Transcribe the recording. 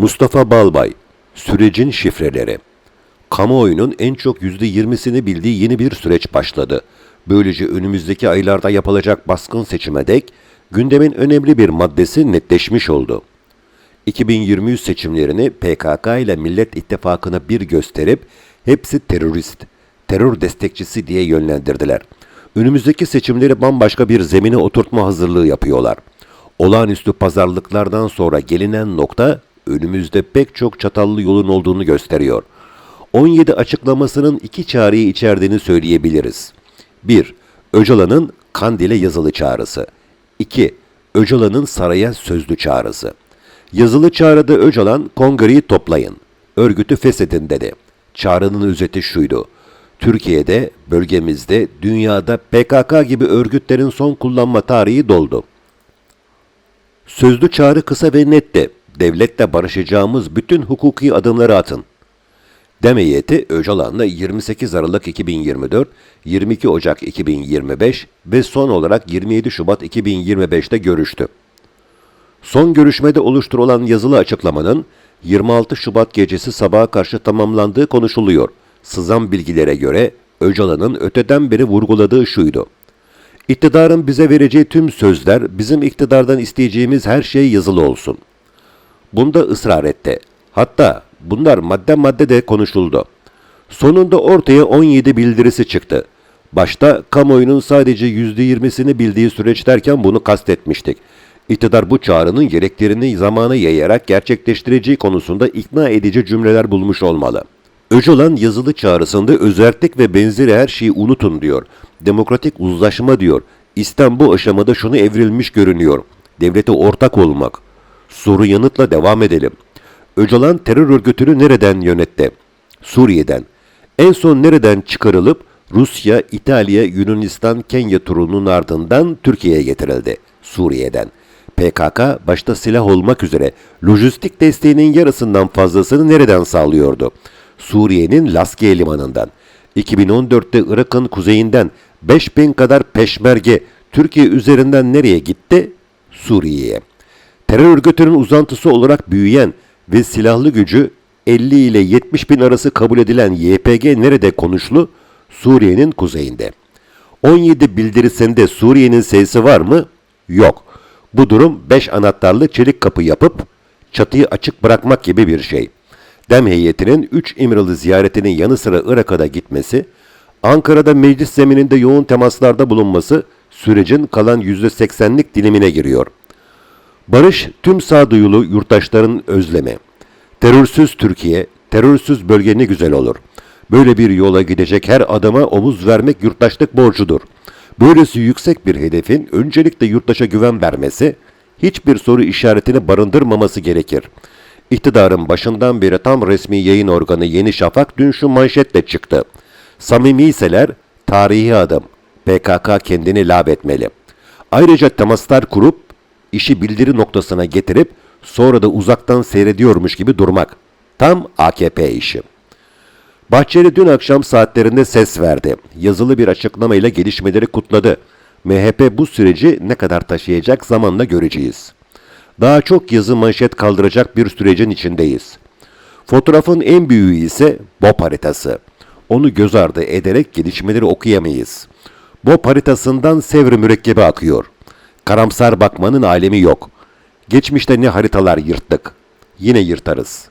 Mustafa Balbay, Sürecin Şifreleri Kamuoyunun en çok %20'sini bildiği yeni bir süreç başladı. Böylece önümüzdeki aylarda yapılacak baskın seçime dek gündemin önemli bir maddesi netleşmiş oldu. 2023 seçimlerini PKK ile Millet İttifakı'na bir gösterip hepsi terörist, terör destekçisi diye yönlendirdiler. Önümüzdeki seçimleri bambaşka bir zemine oturtma hazırlığı yapıyorlar. Olağanüstü pazarlıklardan sonra gelinen nokta önümüzde pek çok çatallı yolun olduğunu gösteriyor. 17 açıklamasının iki çağrıyı içerdiğini söyleyebiliriz. 1. Öcalan'ın Kandil'e yazılı çağrısı. 2. Öcalan'ın saraya sözlü çağrısı. Yazılı çağrıda Öcalan, kongreyi toplayın, örgütü feshedin dedi. Çağrının özeti şuydu. Türkiye'de, bölgemizde, dünyada PKK gibi örgütlerin son kullanma tarihi doldu. Sözlü çağrı kısa ve netti. Devletle barışacağımız bütün hukuki adımları atın. Dem heyeti Öcalan'la 28 Aralık 2024, 22 Ocak 2025 ve son olarak 27 Şubat 2025'te görüştü. Son görüşmede oluşturulan yazılı açıklamanın 26 Şubat gecesi sabaha karşı tamamlandığı konuşuluyor. Sızan bilgilere göre Öcalan'ın öteden beri vurguladığı şuydu. İktidarın bize vereceği tüm sözler, bizim iktidardan isteyeceğimiz her şey yazılı olsun. Bunda ısrar etti. Hatta bunlar madde madde de konuşuldu. Sonunda ortaya 17 bildirisi çıktı. Başta kamuoyunun sadece %20'sini bildiği süreç derken bunu kastetmiştik. İktidar bu çağrının gereklerini zamana yayarak gerçekleştireceği konusunda ikna edici cümleler bulmuş olmalı. Öcalan yazılı çağrısında özellik ve benzeri her şeyi unutun diyor. Demokratik uzlaşma diyor. İslam bu aşamada şunu evrilmiş görünüyor. Devlete ortak olmak. Soru yanıtla devam edelim. Öcalan terör örgütünü nereden yönetti? Suriye'den. En son nereden çıkarılıp Rusya, İtalya, Yunanistan, Kenya turunun ardından Türkiye'ye getirildi. Suriye'den. PKK başta silah olmak üzere lojistik desteğinin yarısından fazlasını nereden sağlıyordu? Suriye'nin Laskiye limanından. 2014'te Irak'ın kuzeyinden 5000 kadar peşmerge Türkiye üzerinden nereye gitti? Suriye'ye. Terör örgütünün uzantısı olarak büyüyen ve silahlı gücü 50 ile 70 bin arası kabul edilen YPG nerede konuşlu? Suriye'nin kuzeyinde. 17 bildirisinde Suriye'nin sesi var mı? Yok. Bu durum 5 anahtarlı çelik kapı yapıp çatıyı açık bırakmak gibi bir şey. Dem heyetinin 3 İmralı ziyaretinin yanı sıra Irak'a da gitmesi, Ankara'da meclis zemininde yoğun temaslarda bulunması sürecin kalan %80'lik dilimine giriyor. Barış tüm sağduyulu yurttaşların özlemi. Terörsüz Türkiye, terörsüz bölge ne güzel olur. Böyle bir yola gidecek her adama omuz vermek yurttaşlık borcudur. Böylesi yüksek bir hedefin öncelikle yurttaşa güven vermesi, hiçbir soru işaretini barındırmaması gerekir. İktidarın başından beri tam resmi yayın organı Yeni Şafak dün şu manşetle çıktı. Samimiyseler tarihi adım. PKK kendini lab etmeli. Ayrıca temaslar kurup işi bildiri noktasına getirip sonra da uzaktan seyrediyormuş gibi durmak. Tam AKP işi. Bahçeli dün akşam saatlerinde ses verdi. Yazılı bir açıklamayla gelişmeleri kutladı. MHP bu süreci ne kadar taşıyacak zamanla göreceğiz. Daha çok yazı manşet kaldıracak bir sürecin içindeyiz. Fotoğrafın en büyüğü ise BOP haritası. Onu göz ardı ederek gelişmeleri okuyamayız. BOP haritasından Sevr mürekkebi akıyor. Karamsar bakmanın alemi yok. Geçmişte ne haritalar yırttık. Yine yırtarız.''